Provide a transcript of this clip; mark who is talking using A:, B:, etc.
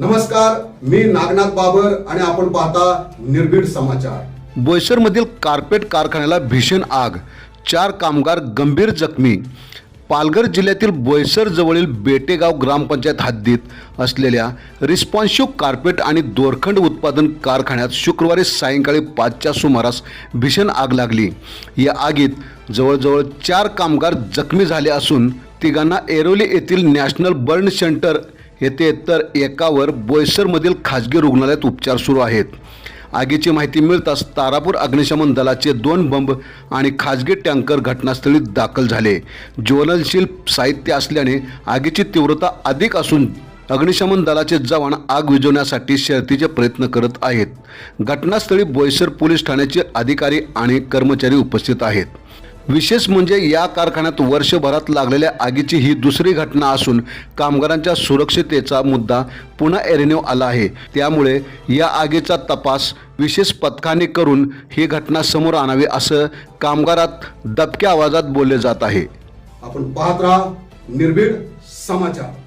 A: नमस्कार मी नागनाथ बाबर आणि आपण पाहता निर्भीड समाचार.
B: बोईसरमधील कार्पेट कारखान्याला भीषण आग. चार कामगार गंभीर जखमी. पालघर जिल्ह्यातील बोईसर जवळील बेटेगाव ग्रामपंचायत हद्दीत असलेल्या रिस्पॉन्सिव्ह कार्पेट आणि दोरखंड उत्पादन कारखान्यात शुक्रवारी सायंकाळी पाचच्या सुमारास भीषण आग लागली. या आगीत जवळजवळ चार कामगार जखमी झाले असून तिघांना एरोली येथील नॅशनल बर्न सेंटर येथे तर एकावर बोईसरमधील खाजगी रुग्णालयात उपचार सुरू आहेत. आगीची माहिती मिळताच तारापूर अग्निशमन दलाचे दोन बंब आणि खाजगी टँकर घटनास्थळी दाखल झाले. ज्वलनशील साहित्य असल्याने आगीची तीव्रता अधिक असून अग्निशमन दलाचे जवान आग विझवण्यासाठी शर्थीचे प्रयत्न करत आहेत. घटनास्थळी बोईसर पोलीस ठाण्याचे अधिकारी आणि कर्मचारी उपस्थित आहेत. विशेष म्हणजे या कारखान्यात वर्षभरात लागलेल्या आगीची ही दुसरी घटना असून कामगारांच्या सुरक्षितेचा मुद्दा पुन्हा एरेन्यू आला आहे. त्यामुळे या आगीचा तपास विशेष पथकाने करून ही घटना समोर आणावी असं कामगारात दबक्या आवाजात बोलले जात आहे.
A: आपण पाहत राहा निर्भीड समाचार.